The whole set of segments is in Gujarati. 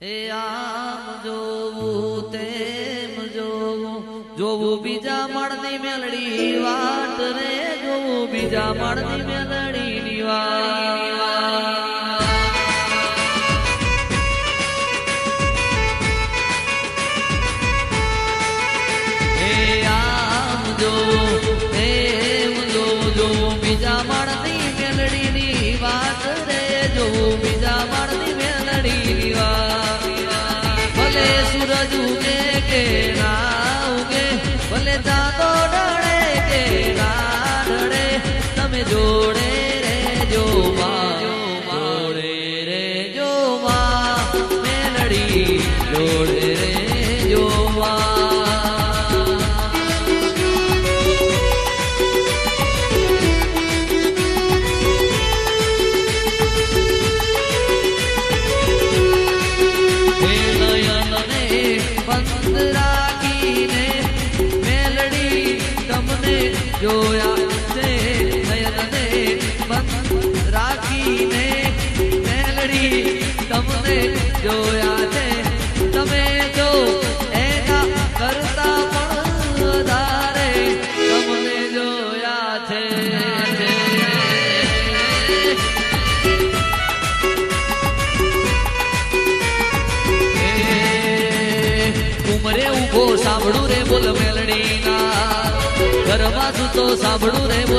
એ આમ જોવું તેમ જોવું જોવું બીજા માળની મેલડી વાટ રે, જોવું બીજા માળની મેલડીની વાત હે આમ જોવું, તેમ જોવું જોવું બીજા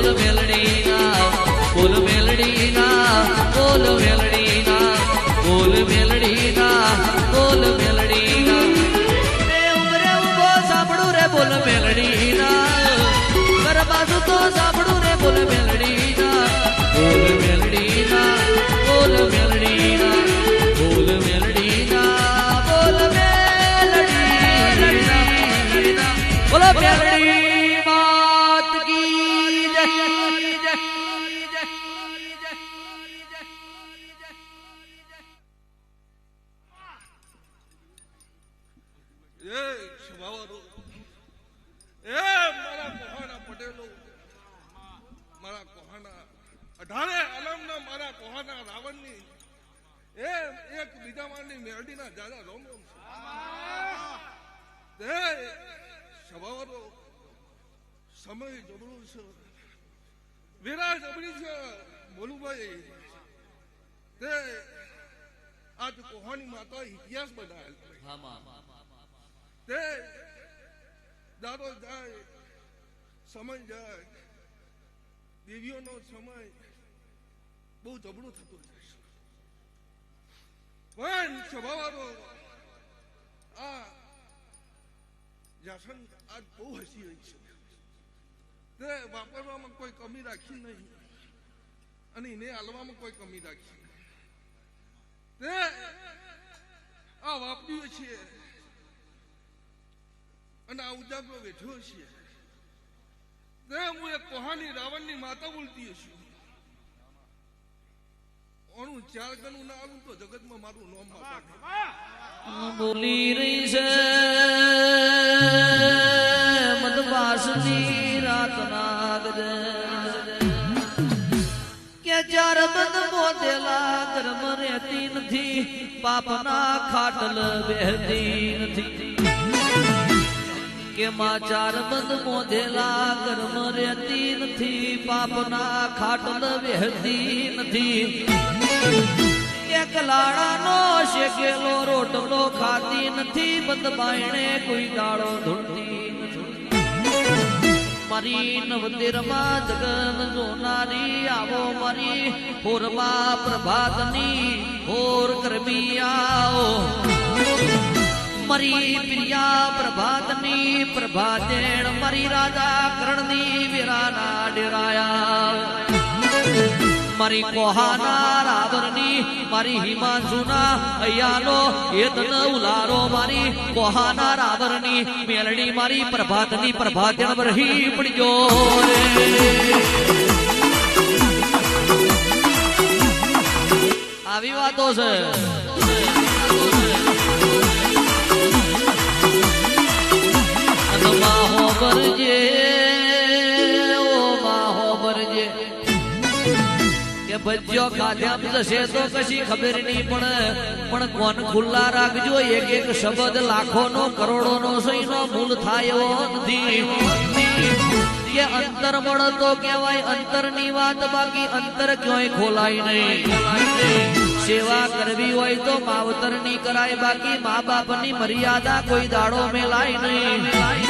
બોલ મેલડીના બોલ મેલડીના બોલ મેલડીના બોલ મેલડીના બોલ મેલડીના. ઉમરે ઊભો સાંભળું રે, બોલ મેલડીના. ઘરમાં સૂતો સાંભળું રે, બોલ મેલડીના. બોલ મેલડીના બોલ મેલડીના બોલ મેલડીના બોલ મેલડીના. બોલો મેલડી મારા રાવણની એ એક બીજા માણની મેરડીના દાદા રોમ રોમ છે એ સમય જબરું છે વેરા જબરી છે, બોલુભાઈ. તે આજ કોહાની માતા ઇતિહાસ બનાવેલ. તે દાદો જાય, સમય જાય, દેવીઓનો સમય બહુ જબરો થતું જાય પણ સ્વભાવ આ જાસન આજ બહુ હસી રહી છે. તે વાપરવામાં કોઈ કમી રાખી નહીં અને એને હાલવામાં કોઈ કમી રાખી તે આ વાપર્યું છે અને આ ઉજાગરો બેઠ્યો છે તે હું એક કોહાની રાવણની માતા બોલતી છું ઓનું ચાર ગણું ના આવું તો જગતમાં મારું નોમ બોલી રહી છે મદવાસની રાત નાગ કે ચાર બંધ મોતેલા કર્મ રહેતી નથી પાપના ખાટલ બેહતી નથી. કે માં ચાર બંધ મોધેલા કર્મ રહેતી નથી, પાપના ખાટલ વહેતી નથી. એક લાડાનો શેકેલો, રોટલો ખાતી નથી બંધ બાયણે કોઈ દાડો ધૂળતી મારી નવતેરમાં જગન જોનારી આવો મારી હોરમાં પ્રભાતની હોર કરમી આવો. મારી પ્રિયા પ્રભાતની, પ્રભાતેણ મારી રાજા કરણની વીરાના ડેરાયા. મારી કોહાના રાવરની મારી હિમાંશુના અયાનો હેતન ઉલારો મારી કોહાના રાવરની મેલડી મારી પ્રભાતની, પ્રભાતેણ વરહી પડ્યો આવી વાતો છે. તો પણ કોન ખુલ્લા રાખજો? એક એક શબ્દ લાખો નો કરોડો નો મૂલ થાય નથી. કે અંતર મળતો કહેવાય અંતરની વાત, બાકી અંતર ક્યાંય ખોલાય નહીં. સેવા કરવી હોય તો માવતરની કરાય, બાકી મા બાપની મર્યાદા કોઈ દાડો મેલાય નહીં.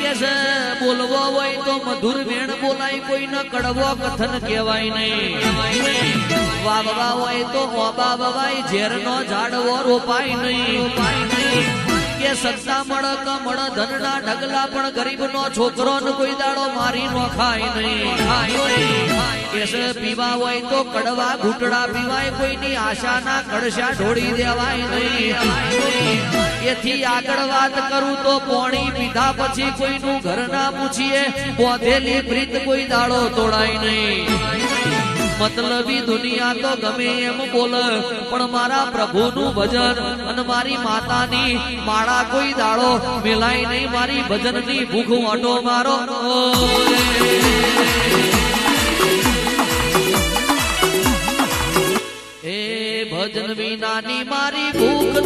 કે બોલવો હોય તો મધુર વેણ બોલાય કોઈ ન કડવો કથન કહેવાય નહીં. વાવવા હોય તો ઓબા વવાય, ઝેરનો ઝાડવો રોપાય નહીં રોપાય નહીં. કે સત્તા મળ કમળ ધનના ઢગલા, પણ ગરીબનો છોકરો ને કોઈ દાડો મારી નો ખાય નહીં. ખાય પીવા હોય તો કડવા, ઘૂંટડા પીવાય, કોઈની આશાના કડશા ઢોળી દેવાય નહીં. એથી આગળ વાત કરું તો પોણી પીધા પછી કોઈનું ઘર ના પૂછીએ, બોધેલી પ્રીત કોઈ દાડો તોડાય નહીં. મતલબી દુનિયા તો ગમે એમ બોલ, પણ મારા પ્રભુનું ભજન અને મારી માતાની માળા કોઈ દાડો મેલાય નહીં, મારી ભજનની ભૂખ વાટો મારો. એ ભજન વિનાની મારી ભૂખ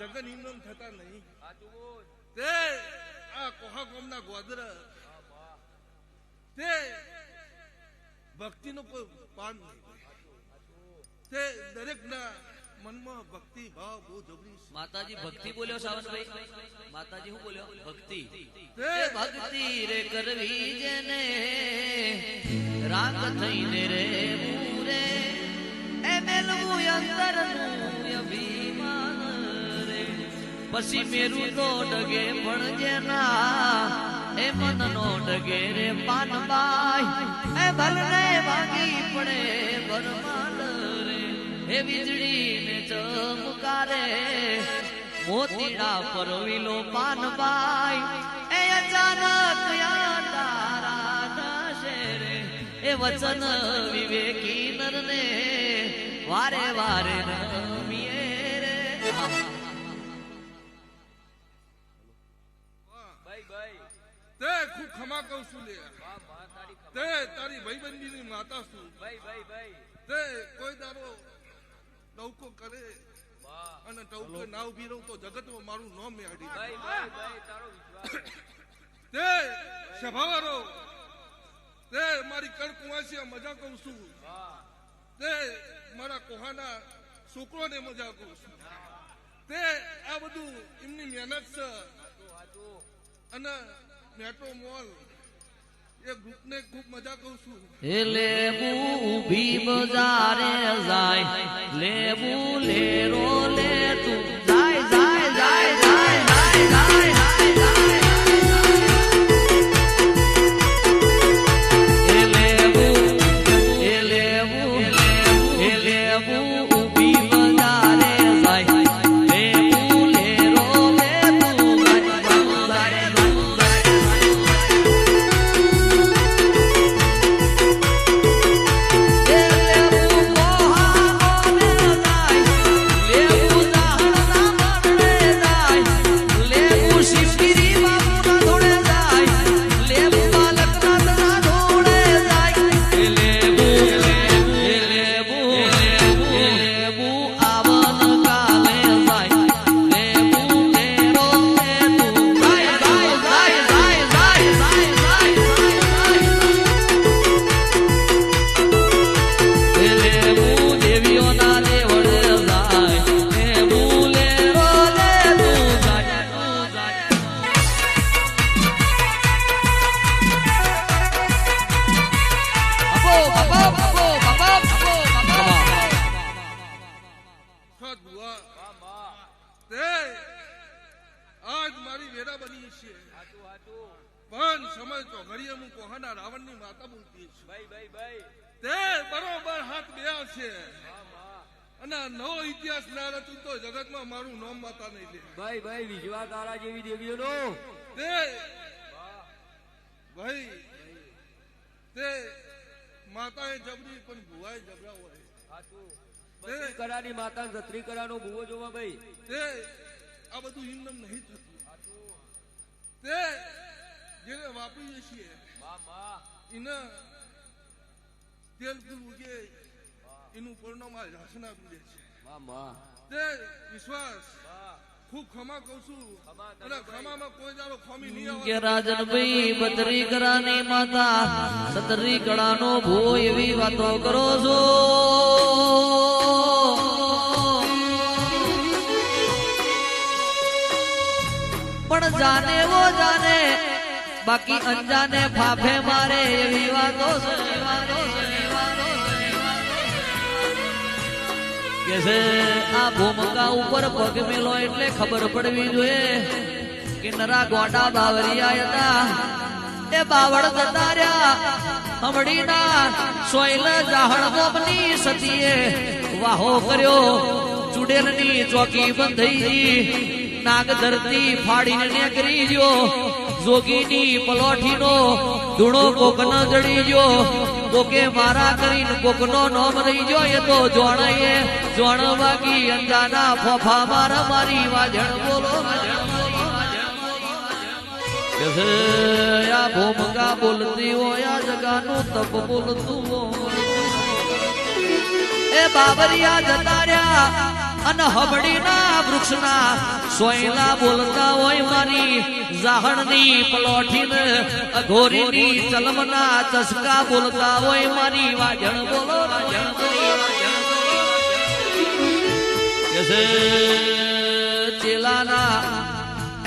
જગન ઇમનમ થતા નહીં. તે આ કોહાકોમ ના ગોદર તે ભક્તિનો કોઈ પાન નહીં. તે દરેકના મનમાં ભક્તિ ભાવ બહુ જબરી માતાજી ભક્તિ બોલ્યો સાવનભાઈ? માતાજી હું બોલ્યો? ભક્તિ. તે ભક્તિ રે કરવી જેને રાગ થઈને રે પછી મેરું નો ડગે પણ જેના એ મનનો ડગે રે પાનબાઈ. એ ભલને ભાગી પડે બરમાલ રે, એ વીજળી ને ચમકારે. મોતીડા પરવીલો પાનબાઈ, એ અચાનક તારા થશે રે. એ વચન વિવેકી નરને વારે વારે નમીએ કહું છું લે. તે તારી ભાઈબંધીની માતા છું. તે કોઈ દાડો ડૌકો કરે અને ડૌકો ના ઊભી રહું તો જગતમાં મારું નામ મેળવી તે સભાવારો તે મારી કણકુવાસી મજા કહું છું. તે મારા કોહાના છોકરોને મજા કહું છું. તે આ બધું એમની મહેનત છે. અને મેટ્રો મોલ લેબુ ઊભી બજારે જાય. લેબુ લેરો કોહાના રાવણની માતા બોલતી તે બરોબર હાથ બે છે. અને નવો ઇતિહાસ ના રચું તો જગતમાં મારું નામ માતા નહીં લે. ભાઈ ભાઈ વિશ્વા તારા જેવી દેવીઓનો. તે ભાઈ તે માતાએ જબરી પણ ભુવાએ જબરા હોય. કરાની માતા સત્રી કરાનો ભૂવો જોવા ભાઈ તે આ બધું હિન્દમ નહીં થતું. તે જેને વાપરીએ છીએ એને તેલ ઉગે એનું પરિણામ આ રાસના આપી છે. તે વિશ્વાસ. ખૂબ ખમા કહું છું. અને ખમામાં કોઈ દાડો ખમી નહીં કે રાજનભાઈ બત્રી કરાની માતા સતરી ગળાનો ભૂ એવી વાતો કરો છો. પણ જાને વો જાને બાકી અંજાને ફાફે મારે એવી વાતો આ ભૂમકા ઉપર પગ મેલો એટલે ખબર પડવી જોઈએ કે નરા ગોડા બાવરિયા હતા. એ બાવળ જતા રહ્યા હમડીના સોયલ જાહણ ગોપની સતીએ વાહો કર્યો. ચુડેલની ચોકી બંધાઈ નાગ ધરતી ફાડીને નીકળી ગયો. જોગીની પલોઠીનો ધૂણો કોક ન જડી ગયો. કોકે મારા કરીને કોકનો નોમ રહી ગયો. એ તો જોણાઈએ જોણ વાગી અંજાના ફોફા મારા મારી વાજણ બોલો. કે આ ભૂમકા બોલતી હોય, આ જગાનું તપ બોલતું હોય. એ બાબરિયા જતા રહ્યા અને હબડીના વૃક્ષના સોયલા બોલતા હોય મારી જાહણની પલોઠીને અઘોરીની ચલમના ચસકા બોલતા હોય મારી વાજણ બોલો ચેલાના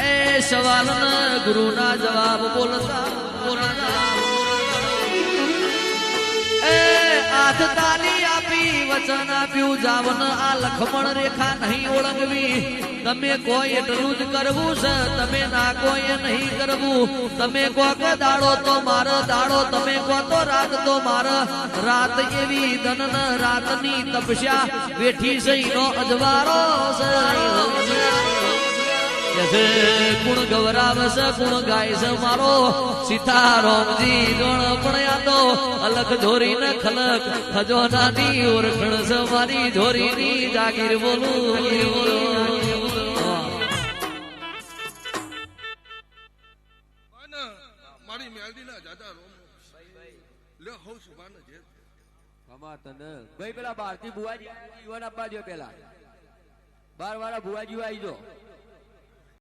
એ સવાલ ગુરુના જવાબ બોલતા બોલતા. એ આપી વચન આપ્યું જાવન આ લખમણ રેખા નહીં ઓળંગવી. તમે કોઈ એટલું જ કરવું છે, તમે ના કોઈ નહીં કરવું. તમે કો કે દાડો તો માર, દાડો તમે કો તો રાત તો માર. રાત એવી ધન રાતની તપસ્યા, વેઠી સહી નો અજવારો છે. કે છે. ગુણ ગૌરાવ ગુણ ગાય છે મારો. સીતારામજી ગણ પણ યાદો અલગ ધોરી ને ખલક હજો નાની ઓરખણ છે મારી. ધોરી ની જાગીર બોલું મારી મેલડીના જાજા રોમ. લે હો સુભાને જે. ખમા તને. ભાઈ પેલા ભારતી બુવાજી યુવાન આપવા જો પેલા. બાર વાળા બુવાજી આવી જો.